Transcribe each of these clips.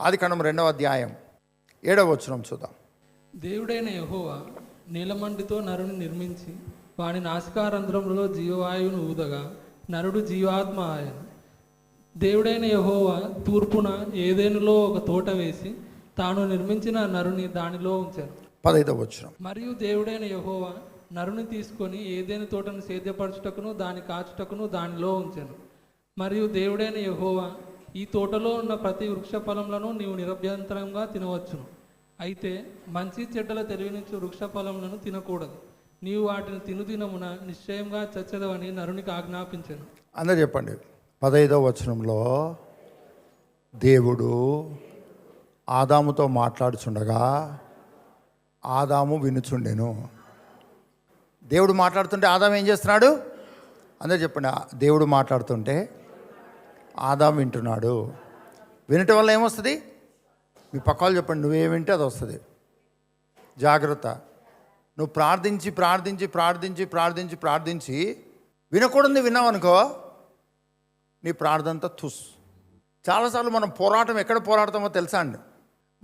ఆది కాండం రెండవ అధ్యాయం. ఏడవ వచనం చూద్దాం. దేవుడైన యెహోవా నీలమంటితో నరుని నిర్మించి వాని నాసికారంధ్రములలో జీవవాయువును ఊదగా నరుడు జీవాత్మ ఆయన. దేవుడైన యెహోవా తూర్పున ఏదేనులో ఒక తోట వేసి తాను నిర్మించిన నరుని దానిలో ఉంచాను. పదైదవ వచనం. మరియు దేవుడైన యెహోవా నరుని తీసుకొని ఏదేని తోటను సేద్యపరచుటకును దాని కాచుటకును దానిలో ఉంచాను. మరియు దేవుడైన యెహోవా ఈ తోటలో ఉన్న ప్రతి వృక్ష ఫలములను నీవు నిరభ్యంతరంగా తినవచ్చును. అయితే మంచి చెడ్డల తెలివినించి వృక్ష ఫలములను తినకూడదు. నీవు వాటిని తినుదినమున నిశ్చయంగా చచ్చదవని నరునికి ఆజ్ఞాపించాను. అందరు చెప్పండి. పదైదవ వచనంలో దేవుడు ఆదాముతో మాట్లాడుచుండగా ఆదాము వినుచుండెను. దేవుడు మాట్లాడుతుంటే ఆదాం ఏం చేస్తున్నాడు? అందరు చెప్పండి. దేవుడు మాట్లాడుతుంటే ఆదాం వింటున్నాడు. వినటం వల్ల ఏమొస్తుంది? మీ పక్కలు చెప్పండి నువ్వేం వింటే అది వస్తుంది. జాగ్రత్త. నువ్వు ప్రార్థించి ప్రార్థించి ప్రార్థించి ప్రార్థించి ప్రార్థించి వినకూడదు విన్నావనుకో నీ ప్రార్థనతో తుస్. చాలాసార్లు మనం పోరాటం ఎక్కడ పోరాడతామో తెలుసా అండి?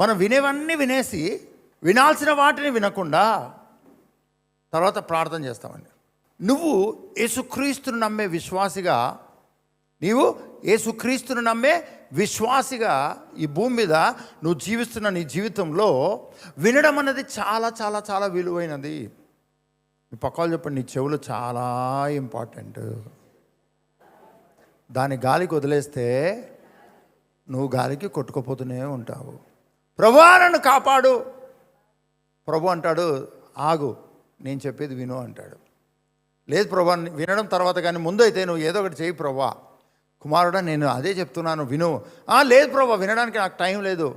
మనం వినేవన్నీ వినేసి వినాల్సిన వాటిని వినకుండా తర్వాత ప్రార్థన చేస్తామండి. నువ్వు యేసుక్రీస్తును నమ్మే విశ్వాసిగా నీవు ఏసుక్రీస్తును నమ్మే విశ్వాసిగా ఈ భూమి మీద నువ్వు జీవిస్తున్న నీ జీవితంలో వినడం అన్నది చాలా చాలా చాలా విలువైనది. మీ పక్కలు చెప్పండి నీ చెవులు చాలా ఇంపార్టెంట్. దాని గాలికి వదిలేస్తే నువ్వు గాలికి కొట్టుకుపోతూనే ఉంటావు. ప్రభా నన్ను కాపాడు. ప్రభు అంటాడు ఆగు నేను చెప్పేది విను అంటాడు. లేదు ప్రభా వినడం తర్వాత కానీ ముందు అయితే నువ్వు ఏదో ఒకటి చేయి ప్రభా కుమారుడా నేను అదే చెప్తున్నాను విను. లేదు ప్రభా వినడానికి నాకు టైం లేదు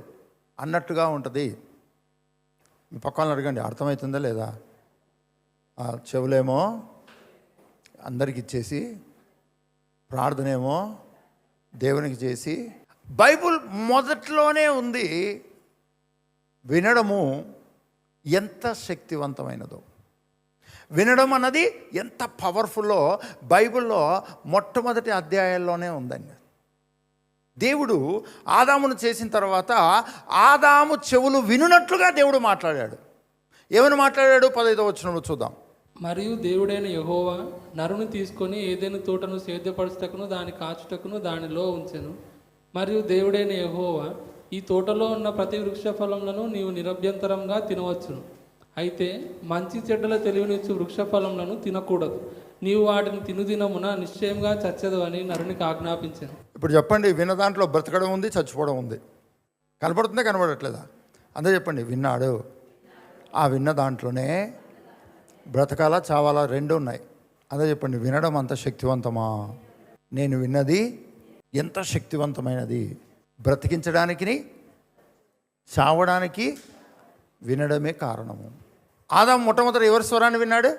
అన్నట్టుగా ఉంటుంది. మీ పక్కన అడగండి అర్థమవుతుందా లేదా? చెవులేమో అందరికి ఇచ్చేసి ప్రార్థనేమో దేవునికి చేసి బైబుల్ మొదట్లోనే ఉంది వినడము ఎంత శక్తివంతమైనదో. వినడం అన్నది ఎంత పవర్ఫుల్లో బైబిల్లో మొట్టమొదటి అధ్యాయాల్లోనే ఉందండి. దేవుడు ఆదామును చేసిన తర్వాత ఆదాము చెవులు వినున్నట్లుగా దేవుడు మాట్లాడాడు. ఏమని మాట్లాడాడు? పదైదో వచ్చిన చూద్దాం. మరియు దేవుడైన యహోవా నరుని తీసుకొని ఏదైనా తోటను సేద్యపరచుటకును దాని కాచుటకును దానిలో ఉంచెను. మరియు దేవుడైన యహోవా ఈ తోటలో ఉన్న ప్రతి వృక్ష ఫలములను నీవు నిరభ్యంతరంగా తినవచ్చును. అయితే మంచి చెడ్డల తెలివినిచ్చు వృక్షఫలములను తినకూడదు. నీవు వాటిని తినుదినమున నిశ్చయంగా చచ్చదు అని నరునికి ఆజ్ఞాపించాను. ఇప్పుడు చెప్పండి విన్న దాంట్లో బ్రతకడం ఉంది చచ్చిపోవడం ఉంది. కనపడుతుందా కనపడట్లేదా అందరూ చెప్పండి విన్నాడు. ఆ విన్న దాంట్లోనే బ్రతకాల చావాలా రెండు ఉన్నాయి. అదే చెప్పండి వినడం అంత శక్తివంతమా? నేను విన్నది ఎంత శక్తివంతమైనది? బ్రతికించడానికి చావడానికి వినడమే కారణము. ఆదాం మొట్టమొదటి ఎవరి స్వరాన్ని విన్నాడు?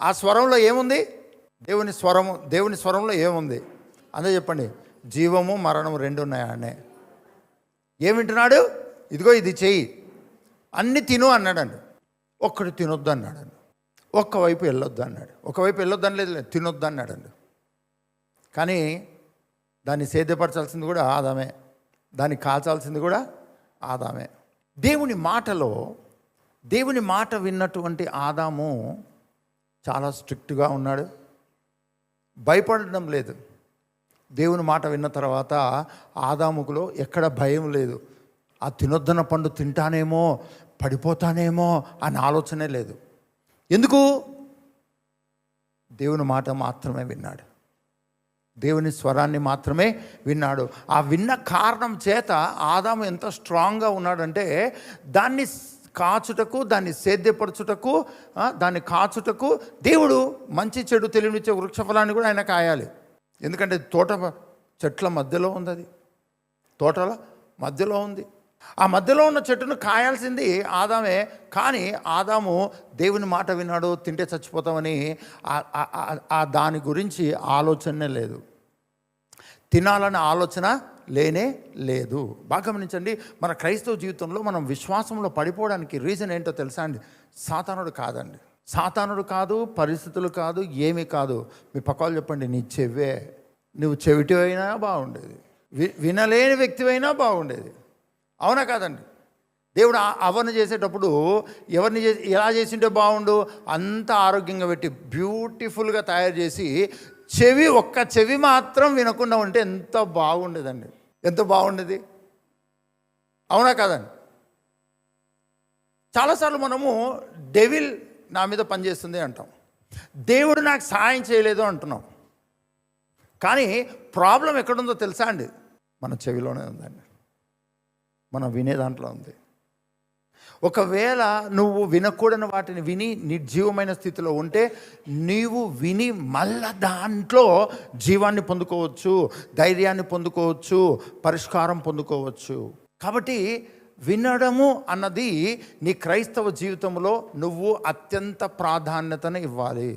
ఆ స్వరంలో ఏముంది? దేవుని స్వరము దేవుని స్వరంలో ఏముంది? అందే చెప్పండి జీవము మరణము రెండు ఉన్నాయనే అనే. ఏం వింటున్నాడు? ఇదిగో ఇది చెయ్యి. అన్ని తిను అన్నాడండి. ఒక్కడు తినొద్దు అన్నాడండి. ఒక్కవైపు వెళ్ళొద్దు అన్నాడు. ఒకవైపు వెళ్ళొద్దు అని లేదు తినొద్దు అన్నాడండి. కానీ దాన్ని సేద్యపరచాల్సింది కూడా ఆదామే. దాన్ని కాల్చాల్సింది కూడా ఆదామే. దేవుని మాటలో దేవుని మాట విన్నటువంటి ఆదాము చాలా స్ట్రిక్ట్గా ఉన్నాడు. భయపడడం లేదు. దేవుని మాట విన్న తర్వాత ఆదాముకులో ఎక్కడ భయం లేదు. ఆ తినొద్దన పండు తింటానేమో పడిపోతానేమో అని ఆలోచనే లేదు. ఎందుకు? దేవుని మాట మాత్రమే విన్నాడు. దేవుని స్వరాన్ని మాత్రమే విన్నాడు. ఆ విన్న కారణం చేత ఆదాము ఎంత స్ట్రాంగ్గా ఉన్నాడంటే దాన్ని కాచుటకు దాన్ని సేద్యపరచుటకు దాన్ని కాచుటకు దేవుడు మంచి చెడు తెలివినిచ్చే వృక్షఫలాన్ని కూడా ఆయన కాయాలి. ఎందుకంటే తోట చెట్ల మధ్యలో ఉంది అది తోటల మధ్యలో ఉంది. ఆ మధ్యలో ఉన్న చెట్టును కాయాల్సింది ఆదామే కానీ ఆదాము దేవుని మాట విన్నాడు తింటే చచ్చిపోతామని ఆ దాని గురించి ఆలోచనే లేదు. తినాలనే ఆలోచన లేనే లేదు. బాగా గమనించండి మన క్రైస్తవ జీవితంలో మనం విశ్వాసంలో పడిపోవడానికి రీజన్ ఏంటో తెలుసా అండి? సాతానుడు కాదండి. సాతానుడు కాదు పరిస్థితులు కాదు ఏమీ కాదు. మీ పక్కలు చెప్పండి నీ చెవే నువ్వు చెవిటి అయినా బాగుండేది. వి వినలేని వ్యక్తివైనా బాగుండేది. అవునా కాదండి? దేవుడు అవన్న చేసేటప్పుడు ఎవరిని చేసి ఎలా చేసింటే బాగుండు? అంత ఆరోగ్యంగా పెట్టి బ్యూటిఫుల్గా తయారు చేసి చెవి ఒక్క చెవి మాత్రం వినకుండా ఉంటే ఎంత బాగుండేదండి. ఎంత బాగుండేది? అవునా కాదండి? చాలాసార్లు మనము డెవిల్ నా మీద పనిచేస్తుంది అంటాం. దేవుడు నాకు సహాయం చేయలేదు అంటున్నాం. కానీ ప్రాబ్లం ఎక్కడుందో తెలుసా అండి? మన చెవిలోనే ఉందండి. మనం వినే దాంట్లో ఉంది. ఒకవేళ నువ్వు వినకూడని వాటిని విని నిర్జీవమైన స్థితిలో ఉంటే నీవు విని మళ్ళా దాంట్లో జీవాన్ని పొందుకోవచ్చు ధైర్యాన్ని పొందుకోవచ్చు పరిష్కారం పొందుకోవచ్చు. కాబట్టి వినడము అన్నది నీ క్రైస్తవ జీవితంలో నువ్వు అత్యంత ప్రాధాన్యతను ఇవ్వాలి.